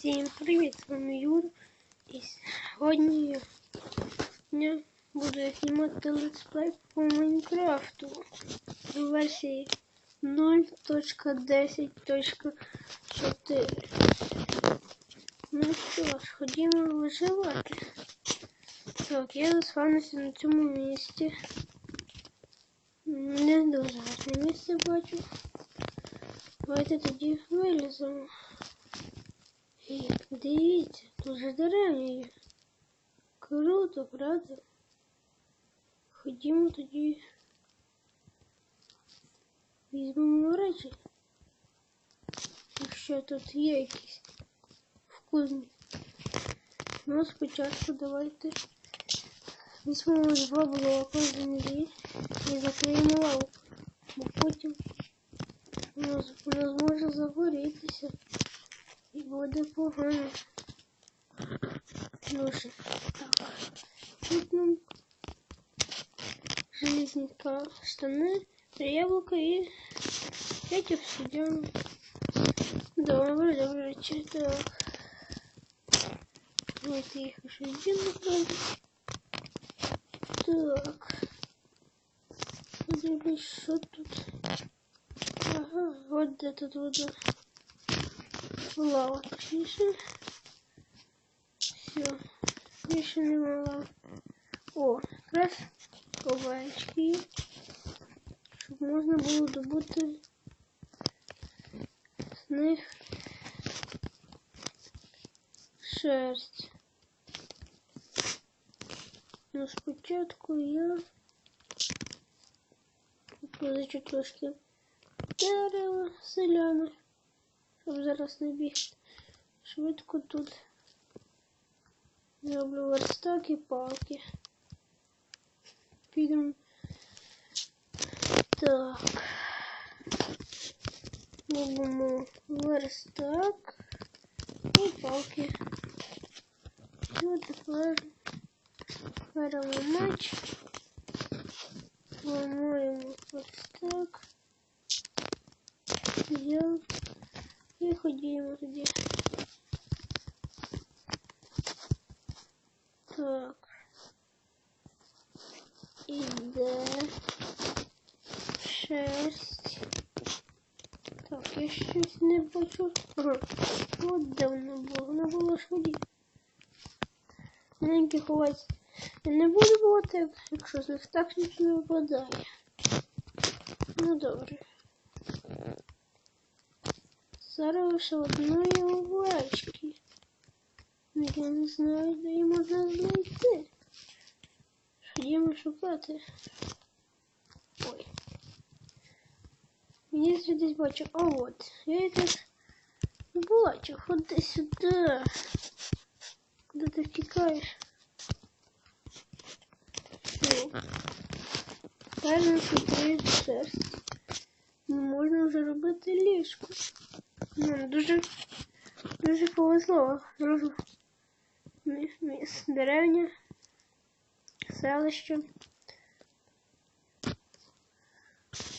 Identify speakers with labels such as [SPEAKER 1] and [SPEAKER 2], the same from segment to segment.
[SPEAKER 1] Всім привіт, з вами Юра. І сьогодні я буду знімати летсплей по Майнкрафту у версії 0.10.4. Ну що ж, ходімо виживати. Так, я заспавнився на цьому місці. Не дуже гарне місце бачу. Давайте тоді виліземо. І дивіться, дуже деревня є. Круто, правда? Ходімо тоді. Візьмемо речі. Якщо тут є якісь вкусні. Ну, спочатку давайте візьмемо два блока землі і закриємо лаву. Бо потім у нас, у нас може загорітися. І буде погано. Дуже. Так. Тут нам железні штани, три яблука і п'ять обсидіану. Добре, добре, речі. Так. Давайте їх ще один правда. Так. Подивись, що тут. Ага, от де тут вода. Лава, точніше. Все. Більше нема лави. О, якраз ковальчики є. Щоб можна було добути з них шерсть. Ну, спочатку я позичу трошки дерева селяни щоб зараз не бігти. Швидко тут зроблю верстак і палки. Підемо. Так. Робимо верстак і палки. Ну, тепер беремо меч. Ламаємо верстак. Я І ходімо тоді. Так. Іде шесть. Так, я щось не бачу. Ага. От де було. Воно було ж воді. Маленький ховець. Я не буду бувати, якщо з них так нічого не випадає. Ну добре. Зараз лише одної овечки. Я не знаю, де її можна знайти. Ходімо шукати. Ой. Мені десь бачу. А от. Я її тут бачу. Ходи сюди. Куди ти втікаєш? Кажемо, що три шерсть. Можна вже робити Ліжко. Ну, дуже дуже повезло. Міс деревня, селище.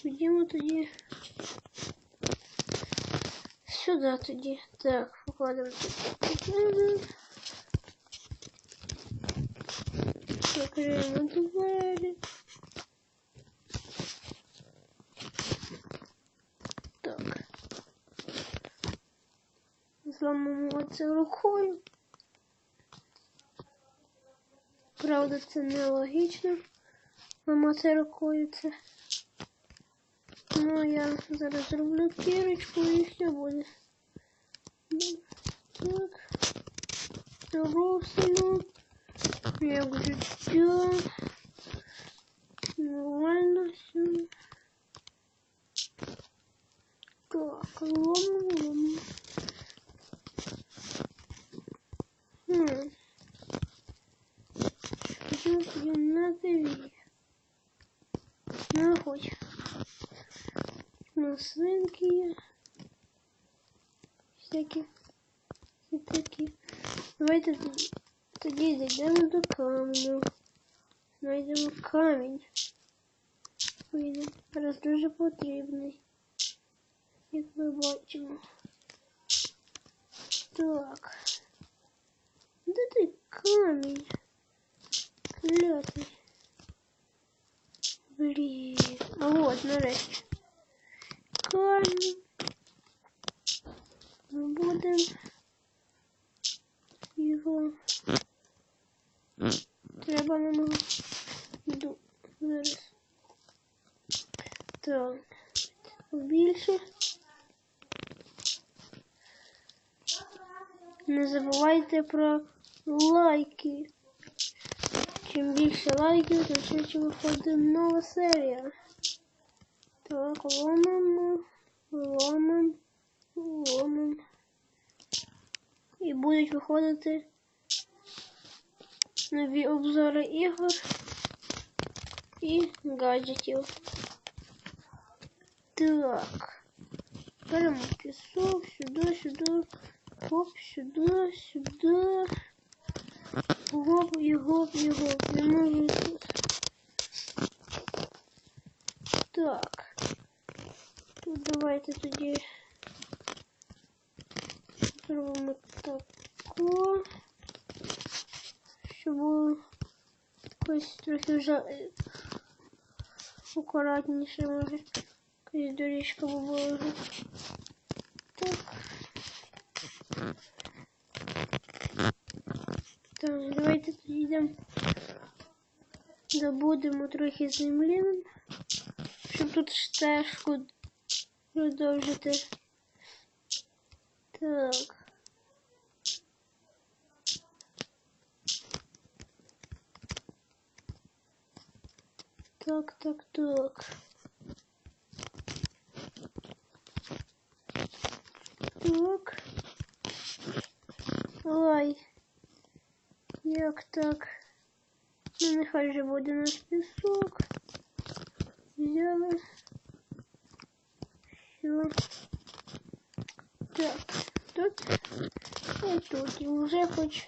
[SPEAKER 1] Ходімо тоді. Сюди тоді. Так, покладемо тут. Закриємо двері. це рукою. Правда, це нелогічно ламати рукою це. Ну, я зараз зроблю кірочку і все буде. Так. Доросло. Як життя. Нормально все. Так, ломаємо. Хм. Почему на две? Ну, хоть. Ну, свинки. Всякі. І такі. Давайте тоді зайдемо до каменю. Знайдемо камінь. Він зараз дуже потрібний. Як ми бачимо. Так. Де ти камінь? Клятий. Блін. А от, нарешті. Камінь. Ми будемо його. Треба на нього. Йду. Зараз. Так. Більше. Не забувайте про лайки. Чим більше лайків, то швидше виходить нова серія. Так, ломимо, ломим, ломим. І будуть виходити нові обзори ігор і гаджетів. Так. Беремо пісок сюди, сюди. Хоп, сюди, сюди. Гоп і гоп і гоп. Не можу тут. Так. Тут давайте тоді зробимо тако. Щоб було якось трохи вже е, акуратніше може. Якась доріжка була вже. Так. Так, давайте йдемо. Добудемо трохи землі, щоб тут стежку продовжити. Так. Так, так, так. Так. Ой. Як так? Ну, нехай вже буде наш пісок. Взяли. Все. Так, тут і тут. І вже хоч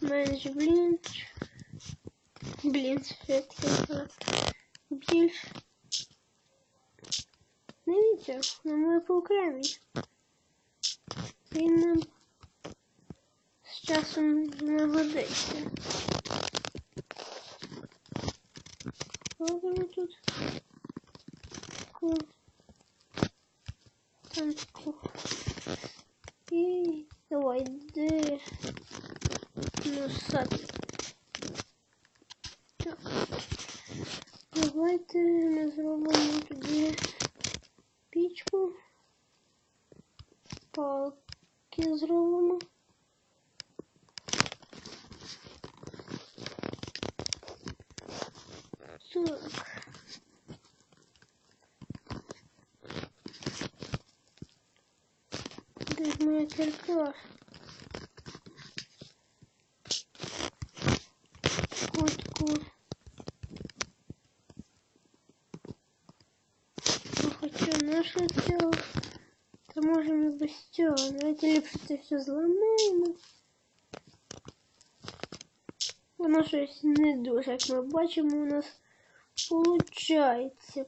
[SPEAKER 1] менш блін. Блін, що таке? Більш. Дивіться, на мою окремі. Він нам з часом не годиться. Робимо тут таку там таку. І давай, де носати. Так. Так. Де ж моя кірка? Котку. Ну, хоча наше цього. Та можемо без цього. Давайте ліпше це все зламаємо. Воно щось не дуже, як ми бачимо, у нас получається.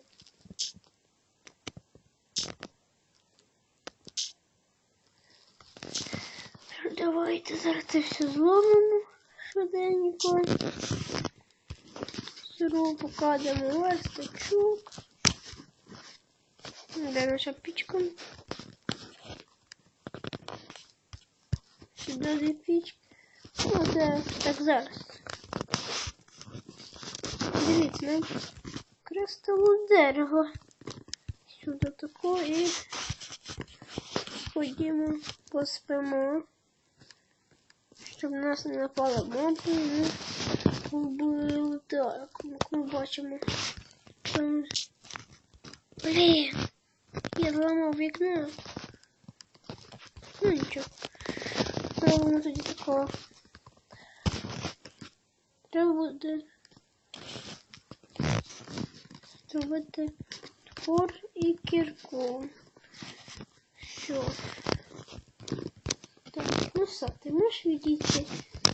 [SPEAKER 1] Давайте зараз це все зломимо швиденько. Сиру покладемо верстачок. Де наша пічка? Сюди дві пічки. Ну, це так зараз. Дивіться, кристалу дерево. Сюди тако і ходімо, поспимо, щоб нас не напала моби і вбили. Так, ми бачимо. Там... Блін, я зламав вікно. Ну нічого. Робимо тоді такого. Треба буде зробити топор і кірку. Що? Так, ну все, ти можеш відійти?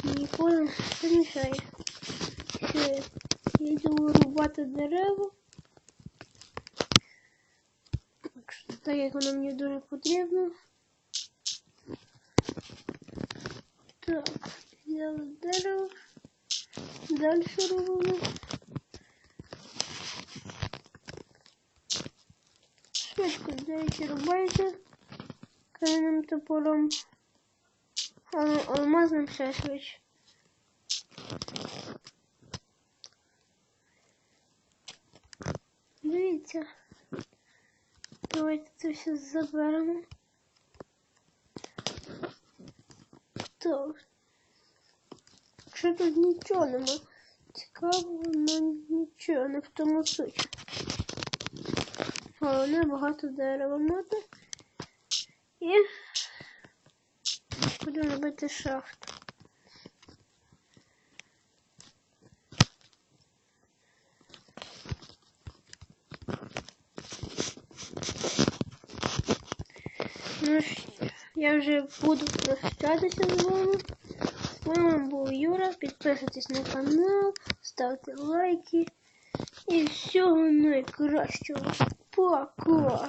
[SPEAKER 1] Ніколи не мішає. Все, я йду вирубати дерева. Так, що, так як воно мені дуже потрібно. Так, взяли дерево. Дальше робимо. Швидко деякі рубайте кам'яним топором. А алмазним ще швидше. Дивіться. Давайте це все заберемо. Так. Що тут нічого нема. Цікаво, але нічого, не в тому суть. Головне багато дерева мати. І будемо робити шахту. Ну, я вже буду прощатися з вами. З вами був Юра. Підписуйтесь на канал, ставте лайки. І всього найкращого. 过过。